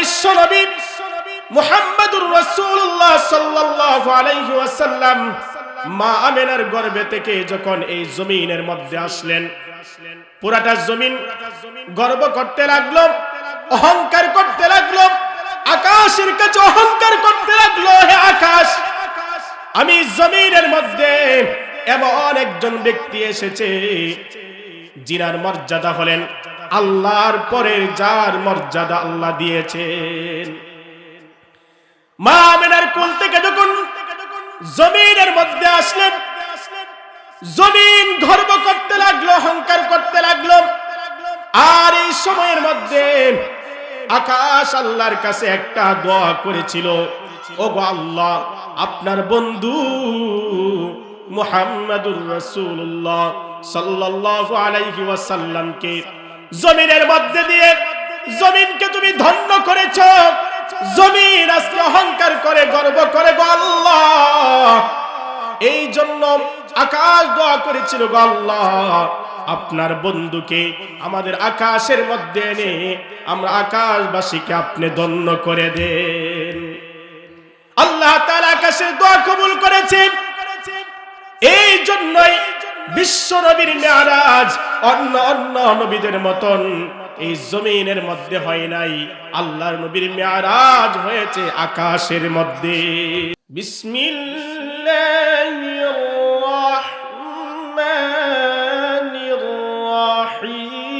বিশ্ব নবী মুহাম্মাদুর রাসূলুল্লাহ সাল্লাল্লাহু আলাইহি ওয়াসাল্লাম মা আমেনার গর্ভে থেকে যখন এই জমিনের মধ্যে আসলেন, পুরাটা জমিন গর্ব করতে লাগল, অহংকার করতে লাগল, আকাশের কাছে অহংকার করতে লাগল, হে আকাশ! আমি জমিনের মধ্যে এমন একজন ব্যক্তি এসেছে, জিনার মর্যাদা হলেন আল্লাহর পরে যার মর্যাদা আল্লাহ দিয়েছেন। মা আমেনার কোল থেকে যখন জমিনের মধ্যে আসলেন, জমিন গর্ব করতে লাগল, অহংকার করতে লাগল, আর এই সময়ের মধ্যে আকাশ আল্লাহর কাছে একটা দোয়া করেছিল ও গো আল্লাহ, আপনার বন্ধু মুহাম্মাদুর রাসূলুল্লাহ সাল্লাল্লাহু আলাইহি ওয়াসাল্লামকে জমিনের মধ্যে দিয়ে জমিনকে তুমি ধন্য করেছ। জমিন আজকে অহংকার করে, গর্ব করে গো আল্লাহ। এই জন্য আকাশ দোয়া করেছিল গো আল্লাহ, আপনার বন্ধুকে আমাদের আকাশের মধ্যে এনে আমরা আকাশবাসীকে আপনি ধন্য করে দেন। আল্লাহ তাআলা আকাশের দোয়া কবুল করেছেন। এই জন্যই বিশ্ব নবীর মেয়ারাজ অন্য অন্য নবীদের মতন এই জমিনের মধ্যে হয় নাই আল্লাহর নবীর মেয়ারাজ হয়েছে আকাশের মধ্যে বিসমিল্লাহির রহমানির রহিম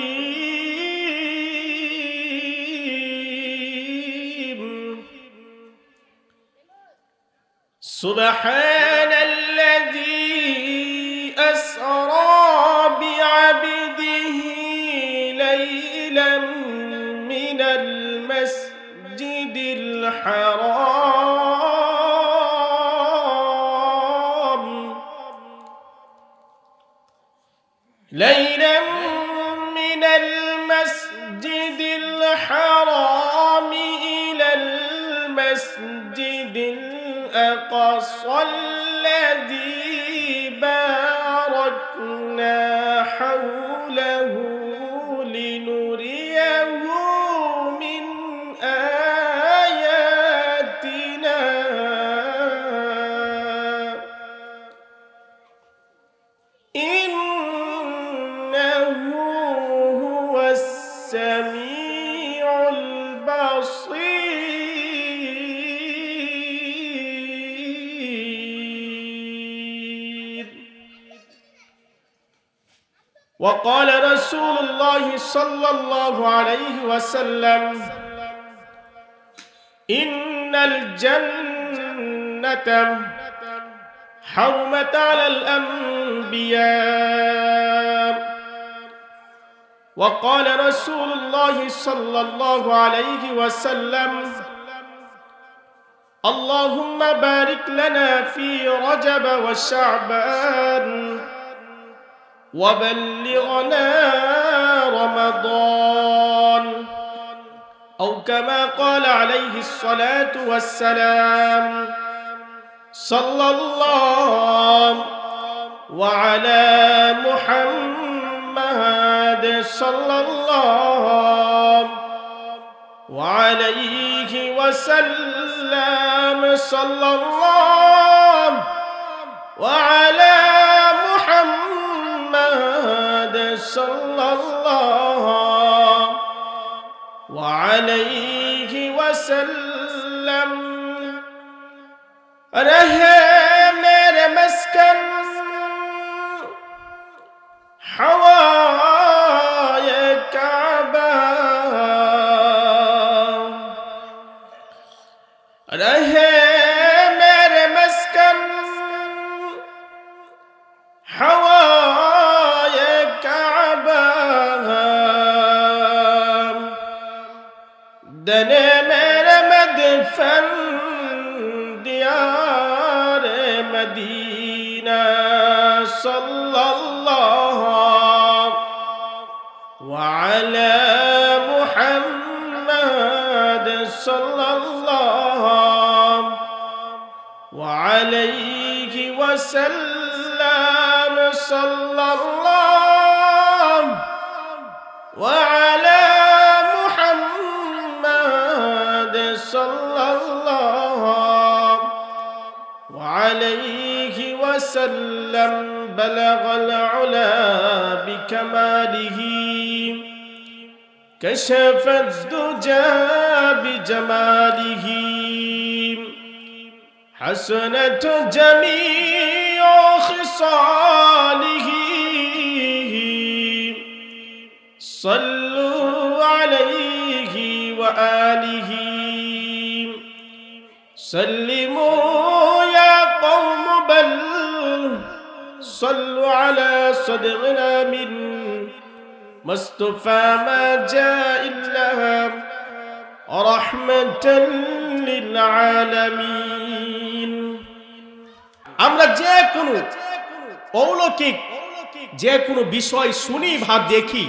سبحان الذي السميع البصير. وقال رسول الله صلى الله عليه وسلم إن الجنة حرمت على الأنبياء. وقال رسول الله صلى الله عليه وسلم اللهم بارك لنا في رجب وشعبان وبلغنا رمضان. أو كما قال عليه الصلاة والسلام صلى الله وعلى محمد صلى الله وعليه وسلم صلى الله وعلى محمد صلى الله وعليه وسلم. رہے میرے مسکن ہوائے وسلم صلى الله وعلى محمد صلى الله وعليه وسلم بلغ العلا بكماله. كشف الدجى بجماله. حسنت جميع خصاله. صلوا عليه وآله. سلموا يا قوم بل صلوا على صدغنا من مصطفى ما جاء إلا رحمة للعالمين. আমরা যে কোনো অলৌকিক যে কোনো বিষয় শুনি বা দেখি,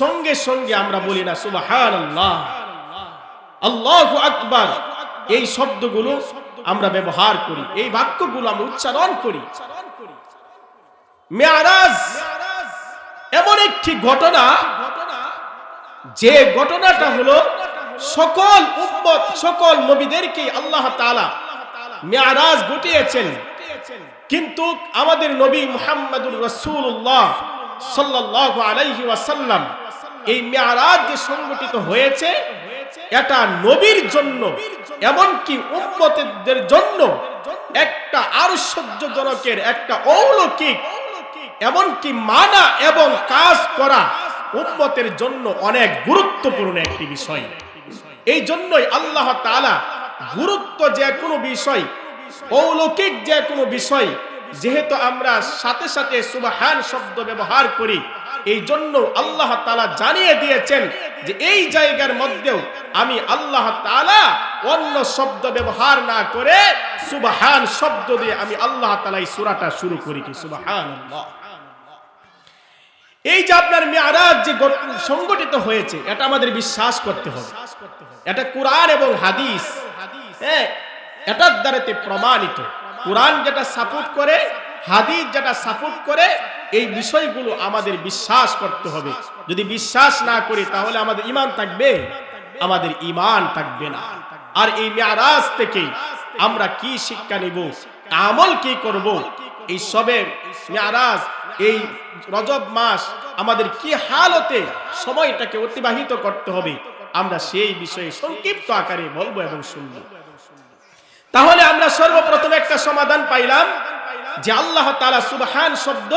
সঙ্গে সঙ্গে আমরা বলি না সুবাহান আল্লাহ আল্লাহ আকবার। এই শব্দগুলো আমরা ব্যবহার করি, এই বাক্যগুলো আমরা উচ্চারণ করি। মেয়ারাজ এমন একটি ঘটনা, যে ঘটনাটা হলো সকল উম্মত, সকল নবীদেরকে আল্লাহ তাআলা মেয়ারাজ ঘটিয়েছেন। কিন্তু আমাদের নবী মুহাম্মদুর রাসূলুল্লাহ সাল্লাল্লাহু আলাইহি ওয়াসাল্লাম এই মেয়ারাজ যে সংগঠিত হয়েছে, এটা নবীর জন্য, এমনকি উম্মতদের জন্য একটা আশ্চর্যজনকের, একটা অলৌকিক, এমনকি মানা এবং কাজ করা উম্মতের জন্য অনেক গুরুত্বপূর্ণ একটি বিষয়। এই জন্যই আল্লাহ তাআলা গুরুত্ব যে কোনো বিষয় অলৌকিক যে কোনো বিষয়, যেহেতু আমরা সাথে সাথে সুবাহান শব্দ ব্যবহার করি, এই জন্য আল্লাহ তাআলা জানিয়ে দিয়েছেন যে এই জায়গার মধ্যেও আমি আল্লাহ তাআলা অন্য শব্দ ব্যবহার না করে সুবাহান শব্দ দিয়ে আমি আল্লাহ তাআলা এই সূরাটা শুরু করি কি? সুবহানাল্লাহ। এই যে আপনার মেয়ারাজ যে সংগঠিত হয়েছে, এটা আমাদের বিশ্বাস করতে হবে। এটা কোরআন এবং হাদিস। হ্যাঁ এটার দ্বারাতে প্রমাণিত। কোরআন যেটা সাপোর্ট করে, হাদিস যেটা সাপোর্ট করে, এই বিষয়গুলো আমাদের বিশ্বাস করতে হবে। যদি বিশ্বাস না করি, তাহলে আমাদের ইমান থাকবে? আমাদের ইমান থাকবে না। আর এই মেয়ারাজ থেকে আমরা কি শিক্ষা নিব? আমল কি করব? এই সবে মেয়ারাজ, এই রজব মাস, আমাদের কি হালতে সময়টাকে অতিবাহিত করতে হবে? আমরা সেই বিষয়ে সংক্ষিপ্ত আকারে বলব এবং শুনব। তাহলে আমরা সর্বপ্রথম একটা সমাধান পাইলাম যে আল্লাহ তালা সুবহান শব্দ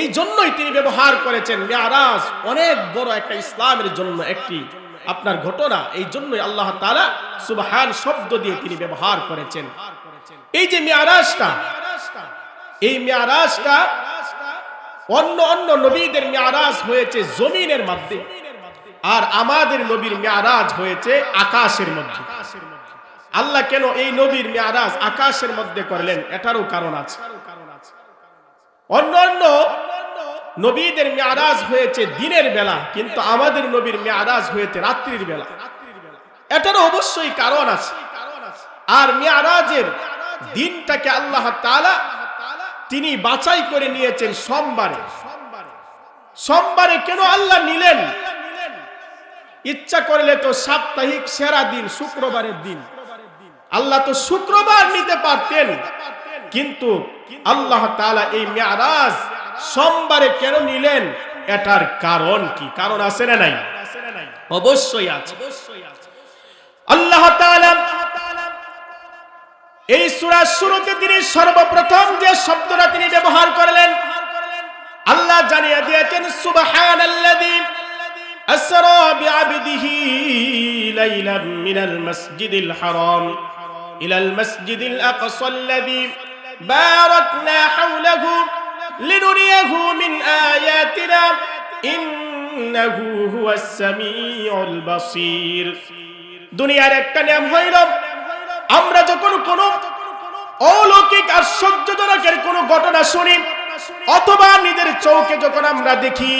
এই জন্যই তিনি ব্যবহার করেছেন। মেয়ারাজ অনেক বড় একটা ইসলামের জন্য একটি আপনার ঘটনা। এই জন্যই আল্লাহ তাআলা সুবহান শব্দ দিয়ে তিনি ব্যবহার করেছেন। এই যে মেয়ারাজটা এই মেয়ারাজটা অন্য অন্য নবীদের মেয়ারাজ হয়েছে জমিনের মধ্যে। আর আমাদের নবীর মেয়ারাজ হয়েছে আকাশের মধ্যে। আল্লাহ কেন এই নবীর মেয়ারাজ আকাশের মধ্যে করলেন? এটারও কারণ আছে। অন্য অন্য নবীদের মেয়ারাজ হয়েছে দিনের বেলা, কিন্তু আমাদের নবীর মেয়ারাজ হয়েছে রাত্রির বেলা। এটারও অবশ্যই কারণ আছে। আর মেয়ারাজের দিনটাকে আল্লাহ তাআলা তিনি বাছাই করে নিয়েছেন সোমবারে। সোমবারে কেন আল্লাহ নিলেন? ইচ্ছা করলে তো সাপ্তাহিক সেরা দিন, শুক্রবারের দিন। আল্লাহ তো শুক্রবার নিতে পারতেন। কিন্তু আল্লাহ তালা এই মেয়ারাজ সোমবারে কেন নিলেন? এটার কারণ কি? কারণ আছে না নাই? অবশ্যই আছে। আল্লাহ এই সুরার শুরুতে তিনি সর্বপ্রথম যে শব্দটা তিনি ব্যবহার করলেন, আল্লাহ জানিয়ে দিয়েছেন, সুবহানাল্লাযী আসরা বিআবদিহি লাইলাম মিনাল মাসজিদিল হারাম। إلى المسجد الأقصى الذي باركنا حوله لنريه من آياتنا إنه هو السميع البصير দুনিয়ার একটা নিয়ম হইল আমরা যখন কোনো অলৌকিক আশ্চর্যজনকের কোনো ঘটনা শুনি অথবা নিজের চৌকে যখন আমরা দেখি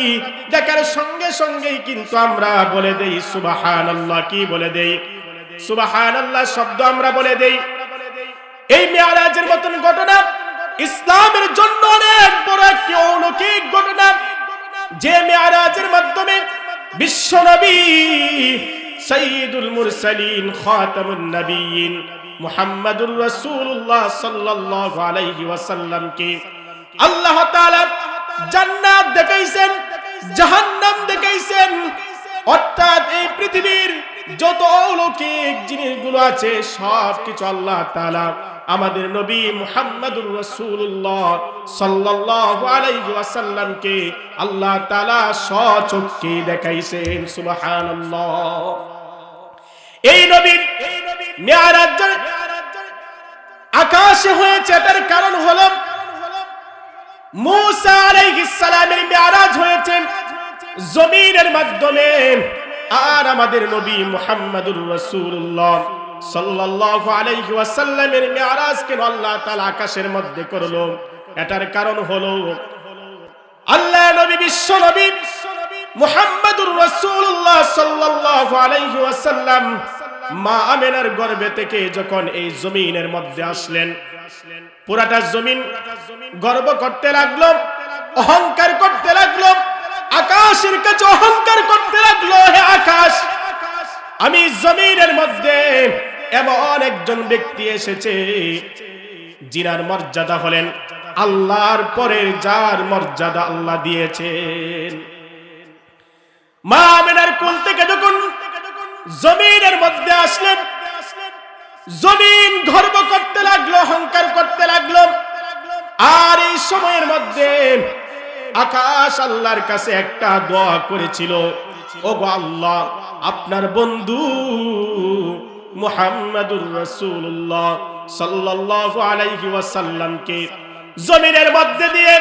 দেখার সঙ্গে সঙ্গেই কিন্তু আমরা বলে দেই সুবাহান আল্লাহ কি বলে দেই আল্লাহ শব্দ আমরা বলে দেই। এই মেয়ারাজের মতন ঘটনা ইসলামের জন্য অনেক বড় একটি অলৌকিক ঘটনা। যে মেয়ারাজের মাধ্যমে বিশ্বনবী সঈদুল মুরসালিন খাতামুন নবীন মুহাম্মাদুর রাসূলুল্লাহ সাল্লাল্লাহু আলাইহি ওয়াসাল্লামকে আল্লাহ তাআলা জান্নাত দেখাইছেন, জাহান্নাম দেখাইছেন। অর্থাৎ এই পৃথিবীর যত অলৌকিক জিনিসগুলো আছে সব কিছু আল্লাহ তাআলা আমাদের নবী মুহাম্মাদুর রাসূলুল্লাহ সাল্লাল্লাহু আলাইহি ওয়াসাল্লামকে আল্লাহ তাআলা সচক্ষে দেখাইছেন, সুবহানাল্লাহ। এই নবীর মেয়ারাজ আকাশে হয়েছে, এটার কারণ হলো মুসা আলাইহিস সালামের মেয়ারাজ হয়েছে জমিনের মাধ্যমে। আর আমাদের নবী মুহাম্মাদুর রাসূলুল্লাহ সাল্লাল্লাহু আলাইহি ওয়াসাল্লামের মেয়ারাজ কেন আল্লাহ তাআলা আকাশের মধ্যে করল? এটার কারণ হলো আল্লাহ নবী বিশ্ব নবী মুহাম্মাদুর রাসূলুল্লাহ সাল্লাল্লাহু আলাইহি ওয়াসাল্লাম মা আমেনার গর্ভে থেকে যখন এই জমিনের মধ্যে আসলেন, পুরাটা জমিন গর্ব করতে লাগল, অহংকার করতে লাগল আকাশের কাছে অহংকার করতে লাগল, হে আকাশ। আমি জমিনের মধ্যে এমন একজন ব্যক্তি এসেছে, জিনার মর্যাদা হলেন আল্লাহর পরে যার মর্যাদা আল্লাহ দিয়েছেন। মা আমেনার কোল থেকে যখন জমিনের মধ্যে আসলেন, জমিন গর্ব করতে লাগল, অহংকার করতে লাগল, আর এই সময়ের মধ্যে আকাশ আল্লাহর কাছে একটা দোয়া করেছিল। ও গো আল্লাহ, আপনার বন্ধু মুহাম্মাদুর রাসূলুল্লাহ সাল্লাল্লাহু আলাইহি ওয়াসাল্লামকে জমিনের মধ্যে দিয়ে,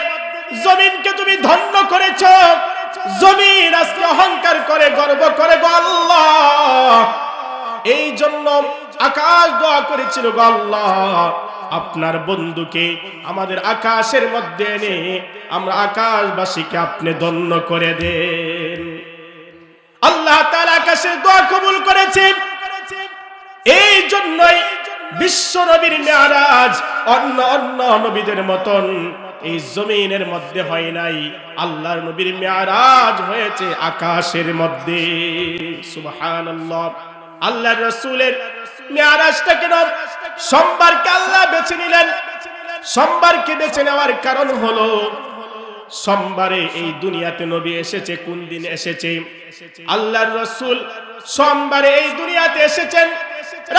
জমিনকে তুমি ধন্য করেছ, জমিন আজকে অহংকার করে, গর্ব করে গো আল্লাহ। এই জন্য আকাশ দোয়া করেছিল গো আল্লাহ আপনার বন্ধুকে আমাদের আকাশের মধ্যে এনে আমরা আকাশবাসীকে আপনি ধন্য করে দেন। আল্লাহ তাআলা আকাশের দোয়া কবুল করেছেন। এই জন্যই বিশ্ব নবীর মেয়ারাজ অন্য অন্য নবীদের মতন এই জমিনের মধ্যে হয় নাই। আল্লাহর নবীর মেয়ারাজ হয়েছে আকাশের মধ্যে। সুবহানাল্লাহ। আল্লাহর রাসূলের মেয়ারাজটা কেন সোমবারকে আল্লাহ বেছে নিলেন। সোমবারকে বেছে নেওয়ার কারণ হলো, সোমবারে এই দুনিয়াতে নবী এসেছে, কোন দিন এসেছে? আল্লাহর রসুল সোমবারে এই দুনিয়াতে এসেছেন।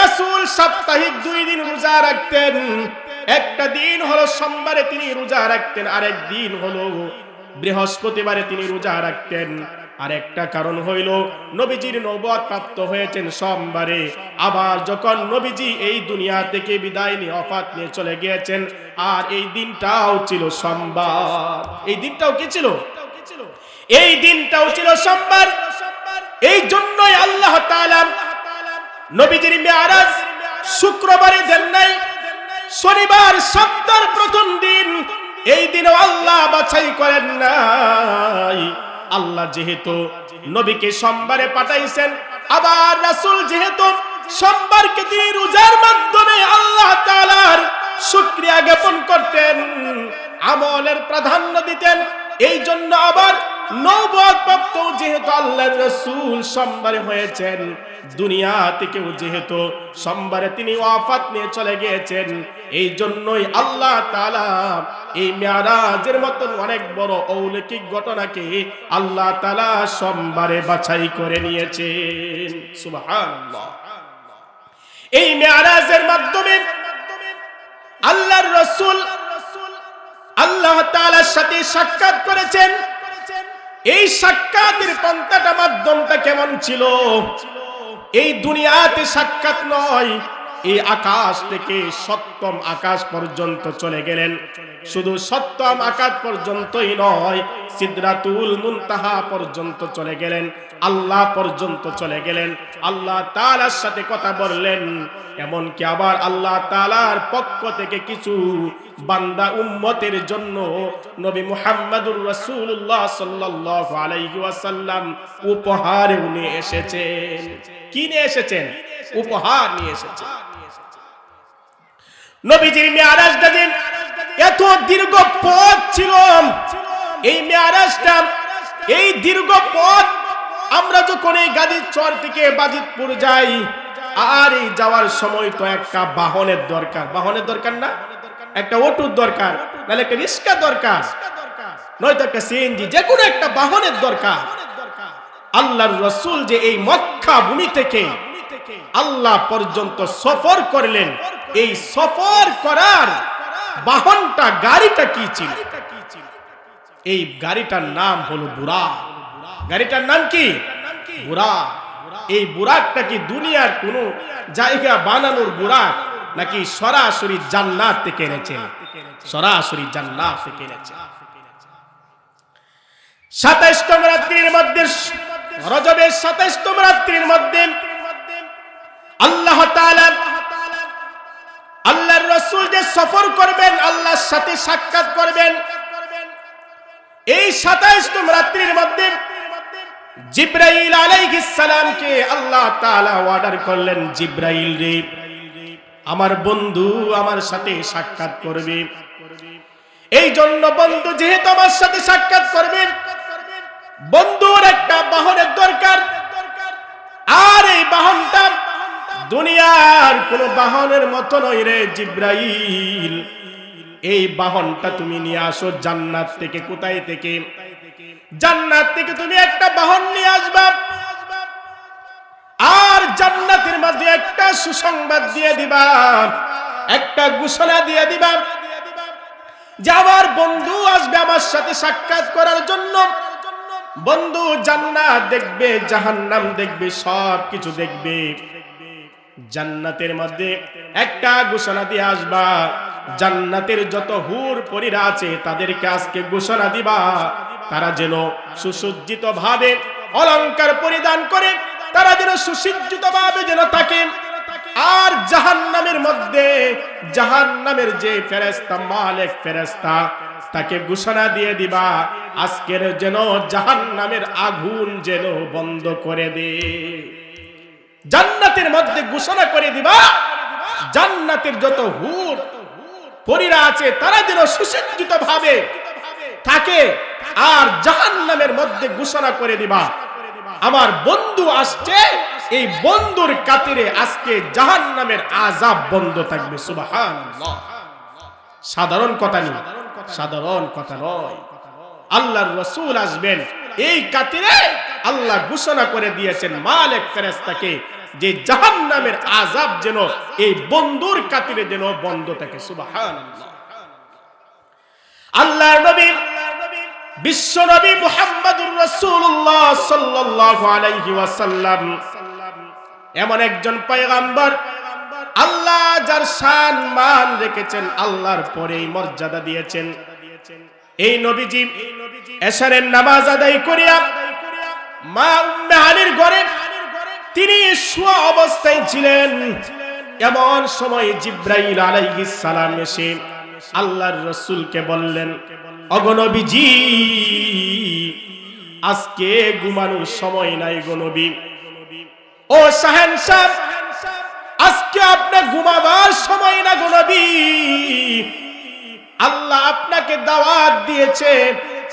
রাসূল সাপ্তাহিক দুই দিন রোজা রাখতেন। একটা দিন হলো সোমবারে তিনি রোজা রাখতেন, আরেক দিন হলো বৃহস্পতিবারে তিনি রোজা রাখতেন। আর একটা কারণ হইল, নবীজির নবদ প্রাপ্ত হয়েছেন সোমবারে। আবার যখন নবীজি এই দুনিয়া থেকে বিদায় নিয়ে অফাত নিয়ে চলে গিয়েছেন, আর এই দিনটাও ছিল সোমবার। এই দিনটাও কি ছিল? এই দিনটাও ছিল সোমবার। এই জন্যই আল্লাহ নবীজির মেয়ারাজ শুক্রবারে দেন নাই। শনিবার সপ্তাহের প্রথম দিন এই দিনও আল্লাহ বাছাই করেন নাই। আল্লাহ যেহেতু নবীকে সোমবারে পাঠাইছেন, আবার রাসূল যেহেতু সোমবারকে তিনি রোজার মাধ্যমে আল্লাহ তাআলার শুকরিয়া জ্ঞাপন করতেন, আমলের প্রাধান্য দিতেন এই জন্য আবার নৌবত প্রাপ্ত যেহেতু আল্লাহর রসুল সোমবারে হয়েছেন, দুনিয়া থেকেও যেহেতু সোমবারে তিনি ওয়াফাত নিয়ে চলে গিয়েছেন এই জন্যই আল্লাহ তাআলা এই মেয়ারাজের মতন অনেক বড় অলৌকিক ঘটনাকে আল্লাহ তালা সোমবারে বাছাই করে নিয়েছেন। এই মেয়ারাজের মাধ্যমে আল্লাহর রসুল আল্লাহ তাআলার সাথে সাক্ষাৎ করেছেন। এই সাক্ষাতের পন্থাটা মাধ্যমটা কেমন ছিল? এই দুনিয়াতে সাক্ষাৎ নয় এই আকাশ থেকে সপ্তম আকাশ পর্যন্ত চলে গেলেন। শুধু সপ্তম আকাশ পর্যন্তই নয়, সিদরাতুল মুনতাহা পর্যন্ত চলে গেলেন, আল্লাহ পর্যন্ত চলে গেলেন। আল্লাহ তালার সাথে কথা বললেন, এমনকি আবার আল্লাহ তালার পক্ষ থেকে কিছু বান্দা উম্মতের জন্য নবী মুহাম্মাদুর সাল্লাল্লাহু আলাইহি ওয়াসাল্লাম উপহার নিয়ে এসেছেন। কি নিয়ে এসেছেন? উপহার নিয়ে এসেছেন। নবীজির মেয়ারাজটা দিন এত দীর্ঘ পথ ছিল। এই মেয়ারাজটা, এই দীর্ঘ পথ আমরা যখন এই গাজীর চর থেকে বাজিতপুর যাই, আর এই যাওয়ার সময় তো একটা বাহনের দরকার। বাহনের দরকার না? একটা অটুর দরকার, নাহলে একটা রিক্সা দরকার, নয়তো একটা সিএনজি যে কোনো একটা বাহনের দরকার। আল্লাহর রসুল যে এই মক্কা ভূমি থেকে আল্লাহ পর্যন্ত সফর করলেন এই সফর করার বাহনটা, গাড়িটা কি ছিল? এই গাড়িটার নাম হলো বুড়া গাড়িটার নাম কি? বুড়া এই বুরাকটা কি দুনিয়ার কোন জায়গা বানানোর বুরাক, নাকি সরাসরি জান্নাত থেকে এনেছে? সরাসরি জান্নাত থেকে এনেছে। সাতাইশতম রাত্রির মধ্যে, রজবের সাতাইশতম রাত্রির মধ্যে আল্লাহ তাআলা আল্লাহর রসুল যে সফর করবেন, আল্লাহর সাথে সাক্ষাৎ করবেন। এই সাতাইশতম রাত্রির মধ্যে জিব্রাইল আলাইহিস সালামকে আল্লাহ তাআলা অর্ডার করলেন, জিব্রাইল রে, আমার বন্ধু আমার সাথে সাক্ষাৎ করবে। এই জন্য বন্ধু যেহেতু আমার সাথে সাক্ষাৎ করবে, বন্ধুর একটা বাহনের দরকার। আর এই বাহনটা দুনিয়ার কোন বাহনের মতো নয় রে জিব্রাইল। এই বাহনটা তুমি নিয়ে আসো জান্নাত থেকে, কোথায় থেকে? জান্নাত থেকে তুমি একটা বাহন নিয়ে আসবা। আর জান্নাতের মধ্যে একটা সুসংবাদ দিয়ে দিবা, একটা ঘোষণা দিয়ে দিবা যে বন্ধু আসবে আমার সাথে সাক্ষাৎ করার জন্য। বন্ধু জান্নাত দেখবে, জাহান্নাম দেখবে সব কিছু দেখবে। জান্নাতের মধ্যে একটা ঘোষণা দিয়ে আসবা। জান্নাতের যত হুর পরীরা আছে, তাদেরকে আজকে ঘোষণা দিবা। তারা যেন সুসজ্জিত ভাবে অলংকার পরিধান করে, তারা যেন সুসজ্জিত ভাবে যেন থাকে। আর জাহান্নামের মধ্যে, জাহান্নামের যে ফেরেস্তা মালিক ফেরেস্তা তাকে ঘোষণা দিয়ে দিবা, আজকের যেন জাহান্নামের আগুন যেন বন্ধ করে দে। জান্নাতের মধ্যে ঘোষণা করে দিবা, জান্নাতের যত হুর, পরীরা আছে, তারা যেন সুসজ্জিত ভাবে থাকে আর জাহান্নামের মধ্যে ঘোষণা করে দিবা। আমার বন্ধু আসছে, এই বন্ধুর কাতিরে আজকে জাহান্নামের আজাব বন্ধ থাকবে, সুবহানাল্লাহ। সাধারণ কথা নেই, সাধারণ কথা নয়। আল্লাহর রসুল আসবেন, এই কাতিরে আল্লাহ ঘোষণা করে দিয়েছেন, মালিক ফেরেস্তাকে যে জাহান্নামের আজাব যেন, এই বন্ধুর কাতিরে যেন বন্ধ থাকে। সুবহানাল্লাহ। আল্লাহর নবী, বিশ্ব নবী মুহাম্মদুর রাসূলুল্লাহ সাল্লাল্লাহু আলাইহি ওয়াসাল্লাম, এমন একজন পয়গাম্বর, আল্লাহ যার শান মান রেখেছেন, আল্লাহর পরেই মর্যাদা দিয়েছেন। এই নবীজি, এশারের নামাজ আদায় করিয়া তিনি শুয়া অবস্থায় ছিলেন। এমন সময় জিব্রাইল আলাইহিস সালাম এসে আল্লাহর রসুলকে বললেন অগনবীজি আজকে ঘুমানোর সময় নাই গনবী ও শাহেন সাহেব, আজকে আপনার ঘুমাবার সময় না গনবী আল্লাহ আপনাকে দাওয়াত দিয়েছে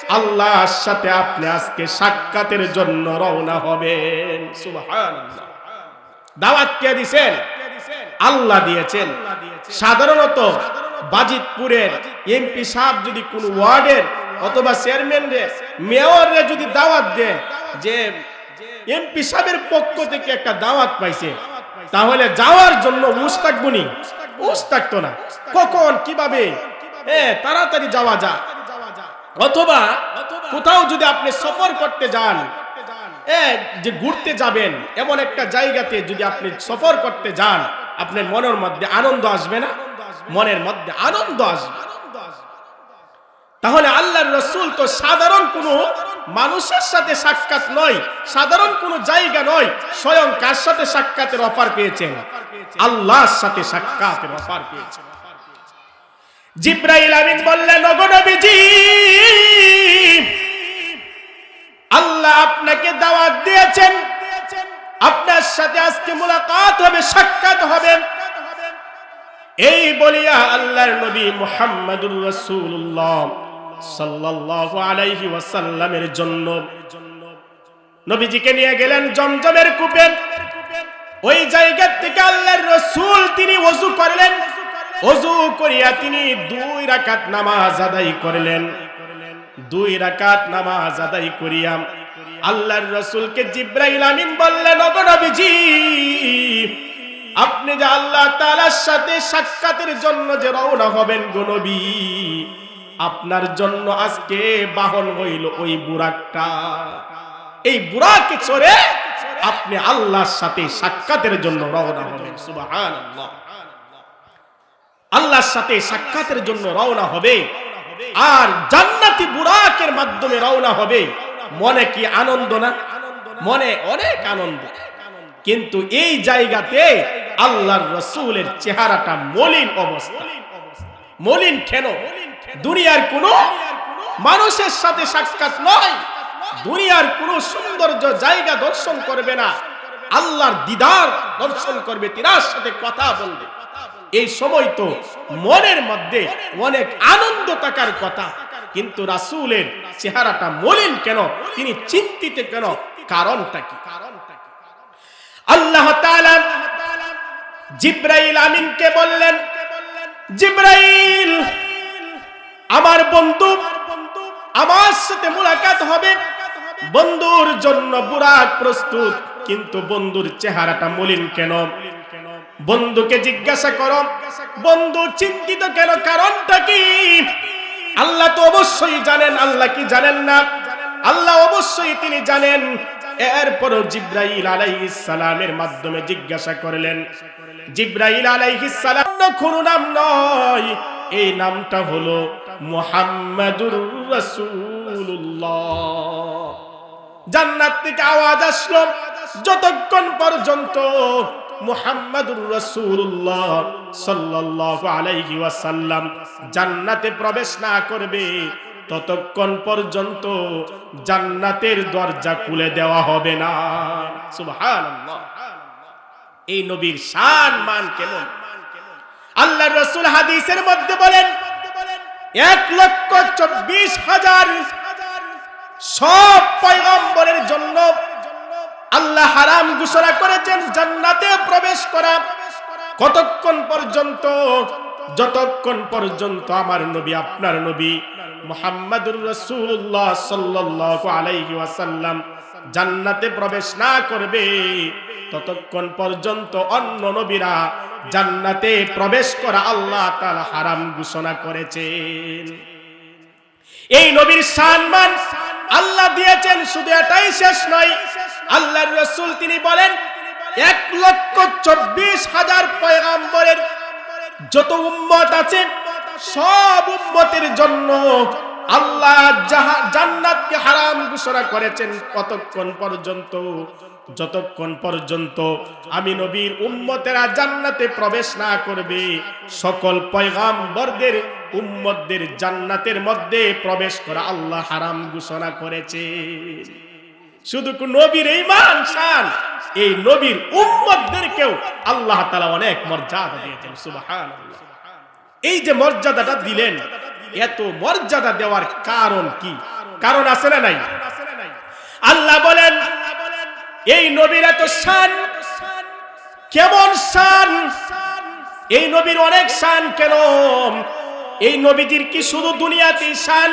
আল্লাহর সাথে আপনি আজকে সাক্ষাতের জন্য রওনা হবেন। সুবহানাল্লাহ। দাওয়াত কে দিয়েছেন আল্লাহ দিয়েছেন। সাধারণত বাজিতপুরের এমপি সাহেব যদি কোন ওয়ার্ডের অথবা চেয়ারম্যান রে মেয়র রে যদি দাওয়াত দেয় যে এমপি সাহেবের পক্ষ থেকে একটা দাওয়াত পাইছে, তাহলে যাওয়ার জন্য উস থাকব নি? না। কখন? কীভাবে? হ্যাঁ তাড়াতাড়ি যাওয়া যায় অথবা কোথাও যদি আপনি সফর করতে যান যে ঘুরতে যাবেন এমন একটা জায়গাতে যদি আপনি সফর করতে যান আপনার মনের মধ্যে আনন্দ আসবে না? মনের মধ্যে আনন্দ আসবে। তাহলে আল্লাহর রসুল তো সাধারণ কোনো মানুষের সাথে সাক্ষাৎ নয় সাধারণ কোনো জায়গা নয় স্বয়ং কার সাথে সাক্ষাতের অফার পেয়েছেন? আল্লাহর সাথে সাক্ষাতের অফার পেয়েছেন। জিব্রাইল আমিন বললেন নবনবীজি আল্লাহ আপনাকে দাওয়াত দিয়েছেন। আপনার সাথে আজকে মুলাকাত হবে, সাক্ষাৎ হবে। এই বলিয়া আল্লাহর নবী মুহাম্মদুর রাসূলুল্লাহ সাল্লাল্লাহু আলাইহি ওয়াসাল্লামের জন্য নবীজিকে নিয়ে গেলেন জমজমের কূপে। ওই জায়গা থেকে আল্লাহর রসুল তিনি ওযু করলেন। ওযু করিয়া তিনি দুই রাকাত নামাজ আদায় করলেন। দুই রাকাত নামাজ আদায় করিয়া আল্লাহর রসুলকে জিব্রাইল আমিন বললেন, ওগো নবীজি, আপনি যে আল্লাহ তাআলার সাথে সাক্ষাতের জন্য যে রওনা হবেন গো নবী, আপনার জন্য আজকে বাহন হইল ওই বুরাকটা। এই বুরাকে চড়ে আপনি আল্লাহর সাথে সাক্ষাতের জন্য রওনা হবেন সুবহানাল্লাহ। আল্লাহর সাথে সাক্ষাতের জন্য রওনা হবে। আর জান্নাতি বুরাকের মাধ্যমে রওনা হবে। মনে কি আনন্দ না? মনে অনেক আনন্দ। কিন্তু এই জায়গাতে আল্লাহর রসুলের চেহারাটা মলিন অবস্থা। মলিন কেন? দুনিয়ার কোন মানুষের সাথে সাক্ষাৎ নয়। দুনিয়ার কোন সৌন্দর্য জায়গা দর্শন করবে না। আল্লাহর দিদার দর্শন করবে, তিনার সাথে কথা বলবে। এই সময় তো মনের মধ্যে অনেক আনন্দ থাকার কথা। কিন্তু রাসূলের চেহারাটা মলিন কেন? তিনি চিন্তিত কেন? কারণটা কি? আল্লাহ জিব্রাইল আমিনকে বললেন, জিব্রাইল, আমার বন্ধু, আমার সাথে মুলাকাত হবে। বন্ধুর জন্য বুরাক প্রস্তুত, কিন্তু বন্ধুর চেহারাটা মলিন কেন? বন্ধুকে জিজ্ঞাসা করো, বন্ধু, চিন্তিত কেন? কারণটা কি? আল্লাহ তো অবশ্যই জানেন, আল্লাহ কি জানেন না? আল্লাহ অবশ্যই তিনি জানেন। এরপরও জিব্রাইল আলাইহিস সালামের মাধ্যমে জিজ্ঞাসা করলেন, জিব্রাইল আলাইহিস সালাম কোনো নাম নয়। এই নামটা হলো মুহাম্মাদুর রাসূলুল্লাহ। জান্নাত থেকে আওয়াজ আসলো, যতক্ষণ পর্যন্ত মুহাম্মাদুর রাসূলুল্লাহ সাল্লাল্লাহু আলাইহি ওয়াসাল্লাম জান্নাতে প্রবেশ না করবে, ততক্ষণ পর্যন্ত জান্নাতের দরজা খুলে দেওয়া হবে না। সুবহানাল্লাহ। এই নবীর শান মান কেমন? আল্লাহ রসুল হাদিসের মধ্যে বলেন, এক লক্ষ চব্বিশ হাজার সব পয়গম্বরের জন্য আল্লাহ হারাম ঘোষণা করেছেন জান্নাতে প্রবেশ করা। কতক্ষণ পর্যন্ত? যতক্ষণ পর্যন্ত আমার নবী, আপনার নবী মুহাম্মাদুর রাসূলুল্লাহ সাল্লাল্লাহু আলাইহি জান্নাতে প্রবেশ না করবে, ততক্ষণ পর্যন্ত অন্য নবীরা জান্নাতে প্রবেশ করা আল্লাহ তাআলা হারাম ঘোষণা করেছেন। এই নবীর সম্মান আল্লাহ দিয়েছেন, শুধু এটাই শেষ নয় আল্লাহর রসুল তিনি বলেন, এক লক্ষ চব্বিশ হাজার পয়গাম্বরের যত উম্মত আছে, সব উম্মতের জন্য আল্লাহ জান্নাতকে হারাম ঘোষণা করেছেন কতক্ষণ পর্যন্ত? যতক্ষণ পর্যন্ত আমি নবীর উম্মতেরা জান্নাতে প্রবেশ না করবে, সকল পয়গাম্বরদের উম্মতদের জান্নাতের মধ্যে প্রবেশ করা আল্লাহ হারাম ঘোষণা করেছে। শুধু নবীর এই মান শান। এই নবীর উম্মতদেরকেও আল্লাহ তাআলা অনেক মর্যাদা দিয়েছেন, সুবহানাল্লাহ। এই যে মর্যাদাটা দিলেন, এত মর্যাদা দেওয়ার কারণ কি? কারণ আছে না নাই? আল্লাহ বলেন, এই নবীর এত শান, কেমন শান? এই নবীর অনেক শান কেন এই নবীজির কি শুধু দুনিয়াতে শান?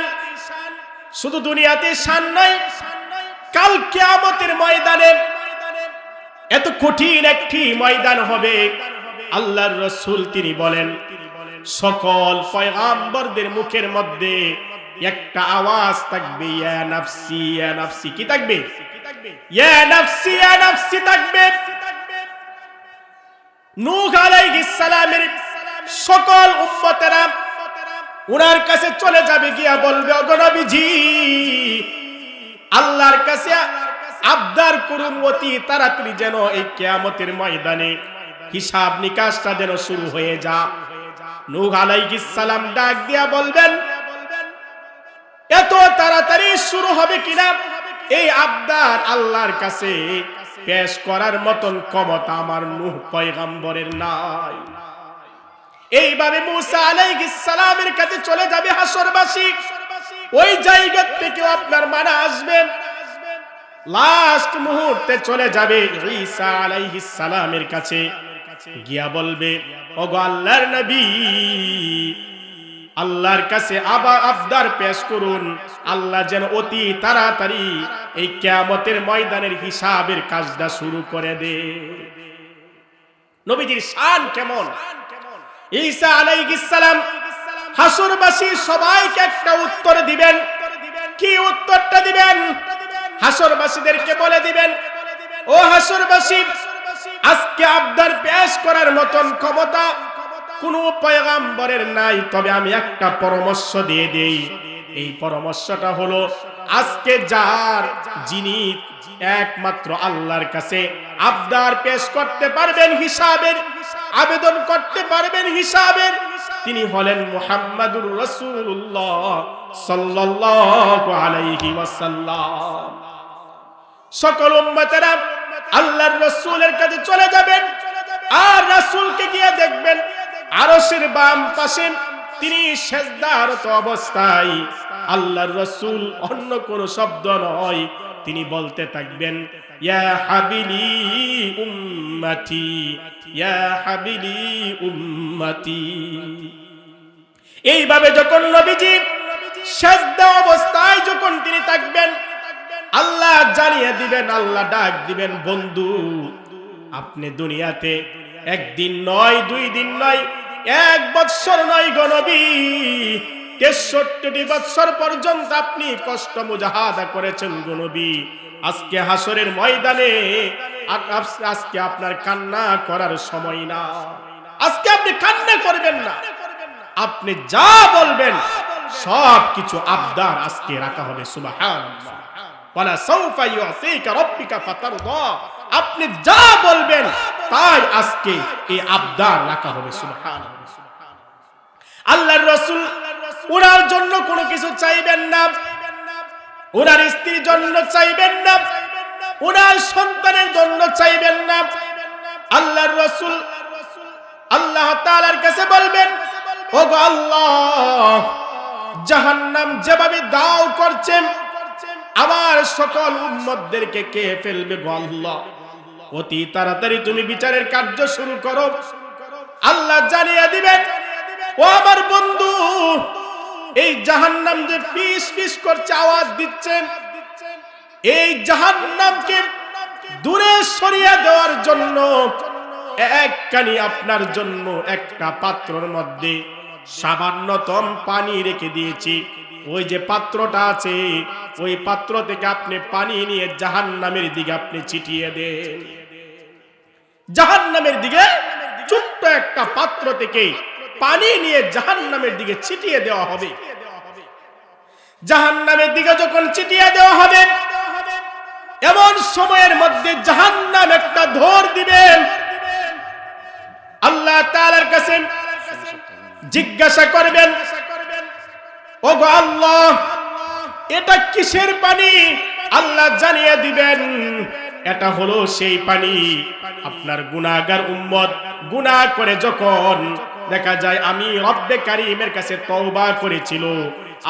শুধু দুনিয়াতে শান নয় কাল কিয়ামতের ময়দানে এত কঠিন একটি ময়দান হবে। আল্লাহর রসুল তিনি বলেন, সকল পয়গাম্বরদের মুখের মধ্যে একটা আওয়াজ থাকবে নাফসি নাফসি, কি থাকবে? ইয়া নাফসি নাফসি থাকবে। নূহ আলাইহিস সালামের সকল উম্মতেরা উনার কাছে চলে যাবে গিয়া বলবে অগনবীজি আল্লাহর কাছে আবদার করুন অতি তাড়াতাড়ি যেন এই কেয়ামতের ময়দানে হিসাব নিকাশটা যেন শুরু হয়ে যা। নূহ আলাইহিস সালাম ডাক দিয়া বলবেন, এত তাড়াতাড়ি শুরু হবে কিনা? এই আবদার আল্লাহর কাছে পেশ করার মতন ক্ষমতা আমার নূহ পয়গম্বরের নাই। এইভাবে মুসা আলাইহিস সালামের কাছে চলে যাবে হাসরবাসী। ওই জায়গা থেকে আপনার মানা আসবেন লাস্ট মুহূর্তে চলে যাবে ঈসা আলাইহিস সালামের কাছে। গিয়া বলবে, ওগো আল্লাহর নবী, আল্লাহর কাছে আবার আবদার পেশ করুন। আল্লাহ যেন অতি তাড়াতাড়ি এই কিয়ামতের ময়দানের হিসাবের কাজটা শুরু করে দে। নবীজির শান কেমন? ঈসা আলাইহিস সালাম হাসরবাসী সবাইকে একটা উত্তর দিবেন। কি উত্তরটা দিবেন? হাসরবাসীদেরকে বলে দিবেন, ও হাসরবাসী, আজকে আবদার পেশ করার মতন ক্ষমতা কোন পয়গাম্বরের নাই, তবে আমি একটা পরামর্শ দিয়ে দেই। এই পরামর্শটা হলো, আজকে যার যিনি একমাত্র আল্লাহর কাছে আবদার পেশ করতে পারবেন হিসাবের, আবেদন করতে পারবেন হিসাবের তিনি হলেন মুহাম্মাদুর রাসূলুল্লাহ সাল্লাল্লাহু আলাইহি ওয়াসাল্লাম। সকল উম্মতেরা আল্লাহর রাসূলের কাছে চলে যাবেন আর রাসূলকে গিয়ে দেখবেন আরশের বাম পাশে তিনি সেজদারত অবস্থায়। আল্লাহর রাসূল অন্য কোন শব্দ নয়। তিনি বলতে থাকবেন এইভাবে যখন নবীজি সেজদা অবস্থায় যখন তিনি থাকবেন, আল্লাহ জানিয়ে দিবেন, আল্লাহ ডাক দিবেন, বন্ধু, আপনি দুনিয়াতে একদিন নয়, দুই দিন নয়, এক বৎসর নয় গণবী তেষট্টি বৎসর পর্যন্ত আপনি কষ্ট মুজাহাদা করেছেন গণবী আজকে হাসরের ময়দানে আজকে আপনার কান্না করার সময় না। আজকে আপনি কান্না করবেন না। আপনি যা বলবেন, সব কিছু আবদার আজকে রাখা হবে আপনি যা বলবেন, তাই আজকে এই আবদার রাখা হবে, সুবহানাল্লাহ। আল্লাহর রাসূল ওনার জন্য কোনো কিছু চাইবেন না। ওনার স্ত্রীর জন্য চাইবেন না। ওনার সন্তানের জন্য চাইবেন না। আল্লাহর রাসূল আল্লাহ তাআলার কাছে বলবেন, ওগো আল্লাহ, জাহান্নাম যেভাবে দাও করছেন, আমার সকল উম্মতদেরকে কে ফেলবে গো আল্লাহ? অতি তাড়াতাড়ি তুমি বিচারের কার্য শুরু করো। আল্লাহ জানিয়ে দিবেন, ও আমার বন্ধু এই জাহান্নাম যে পিস পিস করছে, আওয়াজ দিচ্ছেন এই জাহান্নামকে দূরে সরিয়ে দেওয়ার জন্য, একখানি আপনার জন্য একটা পাত্রর মধ্যে সামান্যতম পানি রেখে দিয়েছি। ওই যে পাত্রটা আছে, ওই পাত্র থেকে আপনি পানি নিয়ে জাহান্নামের দিকে আপনি ছিটিয়ে দেন। জাহান্নামের দিকে ছোট্ট একটা পাত্র থেকে পানি নিয়ে জাহান্নামের দিকে ছিটিয়ে দেওয়া হবে। জাহান্নামের দিকে যখন ছিটিয়ে দেওয়া হবে, এমন সময়ের মধ্যে জাহান্নাম একটা ধর দিবেন। আল্লাহ তাআলার কাছে জিজ্ঞাসা করবেন ও গো আল্লাহ, এটা কিসের পানি? আল্লাহ জানিয়ে দিবেন, এটা হলো সেই পানি। আপনার গুনাহগার উম্মত গুনাহ করে যখন দেখা যায় আমি রব্বে কারিমের কাছে তওবা করেছিল,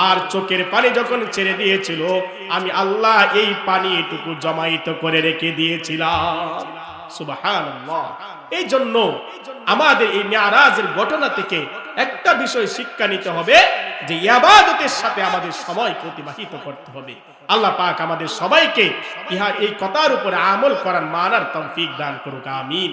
আর চোখের পানি যখন ছেড়ে দিয়েছিল, আমি আল্লাহ এই পানিটুকু জমাইত করে রেখে দিয়েছিলাম। এই জন্য আমাদের এই মেয়ারাজের ঘটনা থেকে একটা বিষয় শিক্ষা নিতে হবে, যে ইয়াবাদতের সাথে আমাদের সময় অতিবাহিত করতে হবে। আল্লাহ পাক আমাদের সবাইকে ইহা এই কথার উপরে আমল করার মানার তৌফিক দান করুক, আমিন।